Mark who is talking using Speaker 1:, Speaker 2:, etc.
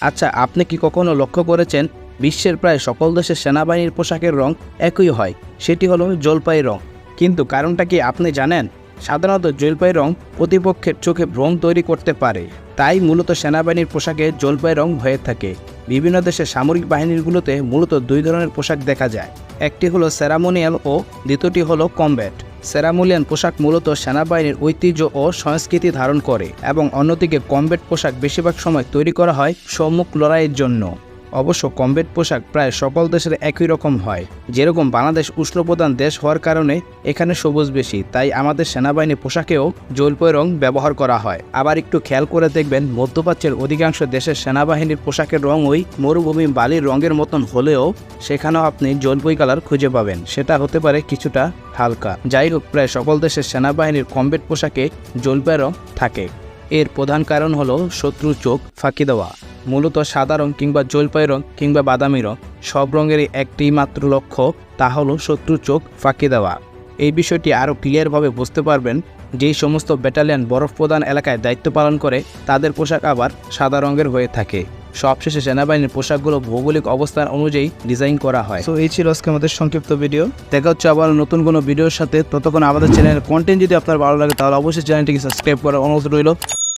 Speaker 1: আচ্ছা আপনি কি কখনো লক্ষ্য করেছেন বিশ্বের প্রায় সকল দেশের সেনাবাহিনীর পোশাকের রং একই হয়? সেটি হলো জলপাই রং। কিন্তু কারণটা কি আপনি জানেন? সাধারণত জলপাই রং প্রতিপক্ষের চোখে ভ্রম তৈরি করতে পারে। তাই মূলত সেনাবাহিনীর পোশাকে জলপাই রং হয়ে থাকে। বিভিন্ন দেশের সামরিক বাহিনীগুলোতে মূলত দুই ধরনের পোশাক দেখা যায়। একটি হলো সেরামোনিয়াল ও দ্বিতীয়টি হলো কমব্যাট। সেরামোনিয়াল পোশাক মূলত সেনাবাহিনীর ঐতিহ্য ও সংস্কৃতি ধারণ করে এবং অন্যদিকে কমবেট পোশাক বেশিরভাগ সময় তৈরি করা হয় সম্মুখ লড়াইয়ের জন্য। অবশ্য কমবেট পোশাক প্রায় সকল দেশের একই রকম হয়। যেরকম বাংলাদেশ উষ্ণপ্রধান দেশ হওয়ার কারণে এখানে সবুজ বেশি, তাই আমাদের সেনাবাহিনীর পোশাকেও জলপয় রং ব্যবহার করা হয়। আবার একটু খেয়াল করে দেখবেন, মধ্যপ্রাচ্যের অধিকাংশ দেশের সেনাবাহিনীর পোশাকের রং ওই মরুভূমি বালির রঙের মতন হলেও সেখানেও আপনি জলপই কালার খুঁজে পাবেন। সেটা হতে পারে কিছুটা হালকা। যাই হোক, প্রায় সকল দেশের সেনাবাহিনীর কমবেট পোশাকে জলপাই রং থাকে। এর প্রধান কারণ হলো শত্রু চোখ ফাঁকি দেওয়া। মূলত সাদা রং কিংবা জলপাই রং কিংবা বাদামি রং সব রঙেরই একটি মাত্র লক্ষ্য তা হলো শত্রু চোখ ফাঁকি দেওয়া। এই বিষয়টি আরও ক্লিয়ারভাবে বুঝতে পারবেন যেই সমস্ত ব্যাটালিয়ন বরফ প্রধান এলাকায় দায়িত্ব পালন করে তাদের পোশাক আবার সাদা রঙের হয়ে থাকে। সবশেষে সেনাবাহিনীর পোশাকগুলো ভৌগোলিক অবস্থান অনুযায়ী ডিজাইন করা হয়। তো এই ছিল আজকে আমাদের সংক্ষিপ্ত ভিডিও দেখা হচ্ছে আবার নতুন কোনো ভিডিওর সাথে। ততক্ষণ আমাদের চ্যানেলের কন্টেন্ট যদি আপনার ভালো লাগে তাহলে অবশ্যই চ্যানেলটিকে সাবস্ক্রাইব করার অনুরোধ রইল।